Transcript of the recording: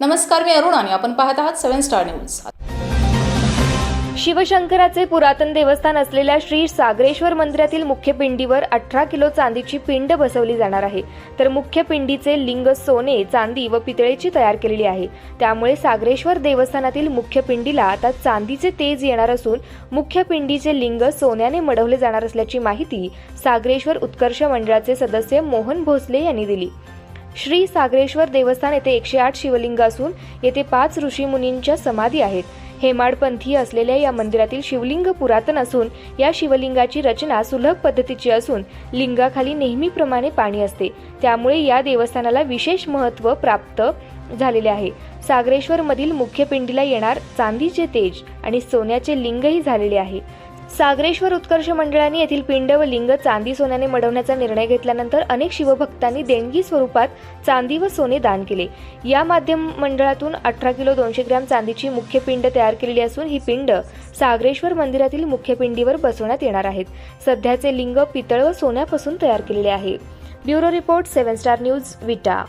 नमस्कार मी अरुण आणि आपण पाहत आहात सेव्हन स्टार न्यूज. शिवशंकराचे पुरातन देवस्थान असलेल्या श्री सागरेश्वर मंदिरातील मुख्य पिंडीवर अठरा किलो चांदीची पिंड बसवली जाणार आहे. तर मुख्य पिंडीचे लिंग सोने चांदी व पितळेची तयार केलेली आहे. त्यामुळे सागरेश्वर देवस्थानातील मुख्य पिंडीला आता चांदीचे तेज येणार असून मुख्य पिंडीचे लिंग सोन्याने मढवले जाणार असल्याची माहिती सागरेश्वर उत्कर्ष मंडळाचे सदस्य मोहन भोसले यांनी दिली. श्री सागरेश्वर देवस्थान येथे एकशे आठ शिवलिंग असून येथे पाच ऋषीमुनींच्या समाधी आहेत. हेमाडपंथी असलेल्या या मंदिरातील शिवलिंग पुरातन असून या शिवलिंगाची रचना सुलभ पद्धतीची असून लिंगाखाली नेहमीप्रमाणे पाणी असते. त्यामुळे या देवस्थानाला विशेष महत्त्व प्राप्त झालेले आहे. सागरेश्वर मधील मुख्य पिंडीला येणार चांदीचे तेज आणि सोन्याचे लिंगही झालेले आहे. सागरेश्वर उत्कर्ष मंडळाने येथील पिंड व लिंग चांदी सोन्याने मढवण्याचा निर्णय घेतल्यानंतर अनेक शिवभक्तांनी देणगी स्वरूपात चांदी व सोने दान केले. या माध्यम मंडळातून अठरा किलो दोनशे ग्रॅम चांदीची मुख्य पिंड तयार केलेली असून ही पिंड सागरेश्वर मंदिरातील मुख्य पिंडीवर बसवण्यात येणार आहेत. सध्याचे लिंग पितळ व सोन्यापासून तयार केलेले आहे. Bureau report seven star news Vita.